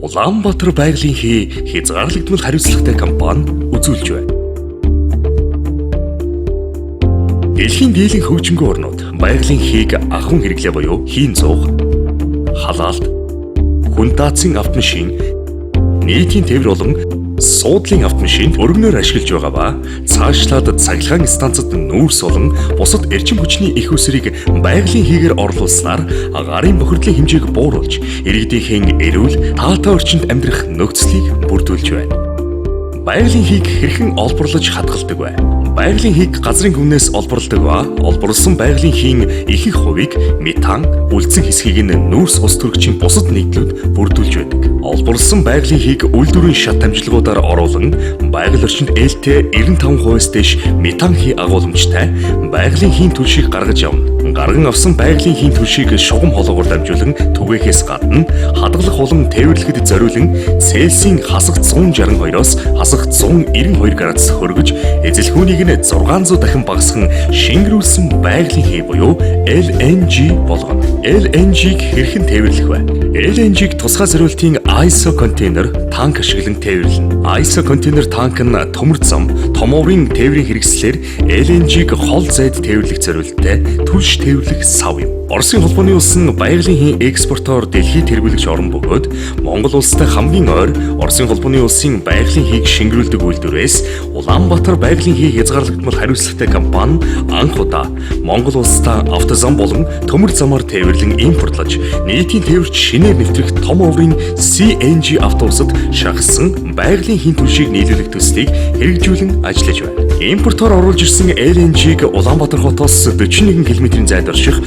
Улаанбаатар байгалийн хий хязгаарлагдмал хариуцлагатай компани үзүүлж байна. Дэлхийн дийлэн хөгжингөө орнууд байгалийн хийг ахын хэрэглээ буюу хийн зуух, халаалт, хүн даацын автомашин, нийтийн тээвэр болон суудлын автомашин өргөнөөр ашиглаж байгаа ба цаашлаад цахилгаан станцад нүүрс болон бусад эрчим хүчний их усрыг байгалийн хийгээр орлуулснаар гарын бохирдлын хэмжээг бууруулж иргэдийнхэн эрүүл таатай орчинд амьдрах нөхцөлийг бүрдүүлж байна. Байгалийн хийг хэрхэн олборлож хадгалдаг вэ? Байгалийн хийг газрын хүнээс олборладаг ба олборлсон байгалийн хийн ихэнх хувийг метан, үлдсэн хэсгийг нь нүүрс ус төрөгчийн бусад нийтлүүд бүрдүүлж байдаг. Олборлсон байгалийн хийг үйлдвэрийн шат амжилгуудаар оруулан байгаль орчинд ээлтэй 95%-аас дээш метан хий агуулмжтай байгалийн хийн түлшийг гаргаж авна гарган авсан байгалийн хийн түлшийг шугам хоолоогоор дамжуулан түгээхээс гадна хадгалах болон тээвэрлэхэд зориулан Цельсийн хасагт 162-оос хасагт 192 градус хөргөж эзэлхүүнийг нь 600 дахин багасган шингэрүүлсэн байгалийн хий буюу LNG болгоно. LNG-г хэрхэн тээвэрлэх вэ? LNG-г тусгай зориултын ISO контейнер танк ашиглан тээвэрлэнэ. ISO контейнер танк нь төмөр зам, томоорын тээврийн хэрэгслээр LNG-г хол зайд тээвэрлэх зорилттой түлш тээвэрлэх сав юм. Оросын холбооны улс нь байгалийн хийн экспортоор дэлхийд тэргүүлэгч орн бөгөөд Монгол улстай хамгийн ойр Оросын холбооны улсын байгалийн хийг шингэрүүлдэг үйлдвэрээс Улаанбаатар байгалийн хий хязгаарлагдмал хариуцлагатай компани анх удаа Монгол улстай автозам болон төмөр замаар тээвэрлэн импортлож нийтийн тээвэрч шинээр нэвтрэх том оврын CNG автобусад шахсан байгалийн хийн түлшийг нийлүүлэх төслийг хэрэгжүүлэн ажиллаж байна. Импортоор оруулж ирсэн LNG-г Улаанбаатар хотоос 41 км-ийн зайд орших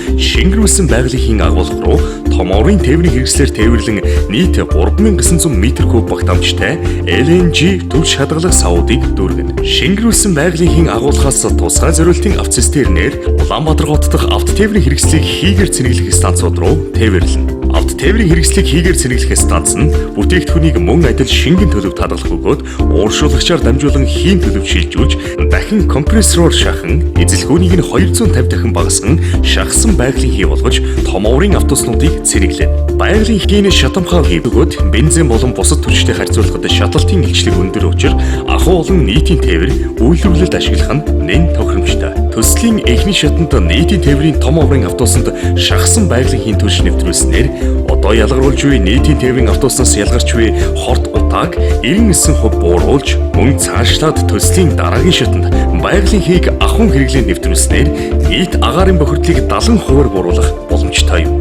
шингэрүүлсэн байгалийн агуулга руу том орын тээврийн хэрэгслэр тээвэрлэн нийт 3900 м3 багт амжтай LNG түлш хадгалах савуудыг дүүргэнэ. Шингэрүүлсэн байгалийн агуулгаас тусгай зориултын автоцистернээр Улаанбаатар хот дахь авто тээврийн хэрэгслийг хийгэр цэнэглэх станцууд руу тээвэрлэнэ. Авто тээврийн хэрэгслийг хийгэр цэнэглэх станц нь бүтээгдэхүүнийг мөн адил шингэн төлөвт хадгалах бөгөөд ууршуулагчаар дамжуулан хийн төлөв шилжүүлж дахин компрессороор шахан эзэлхүүнийг нь 250 дахин багасган шахсан байгалийн хий болгож том оврын автобуснуудыг цэнэглэнэ. Байгалийн хийн шатамхаа хий бөгөөд бензин болон бусад түлштэй харьцуулахад шаталтын илчлэг өндөр учраас ахуй болон нийтийн тээвэр үйлдвэрлэлд ашиглах нь нэн тохиромжтой. Төслийн эхний шатанд нийтийн тээврийн том оврын автобусанд шахсан хийн түлш нэвтрүүлснээр одоо ялгаруулж буй нийтийн тээврийн автобуснаас ялгарч буй хорт утааг 99% бууруулж мөн цаашлаад төслийн дараагийн шатанд байгалийн хийг ахуйн хэрэглээнд нэвтрүүлснээр нийт агаарын бохирдлыг 70% бууруулах боломжтой юм.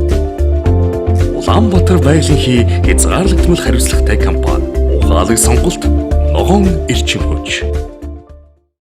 Улаанбаатар байгалийн хий хязгаарлагдмал хариуцлагатай компани. Ухаалаг сонголт, ногоон эрчим хүч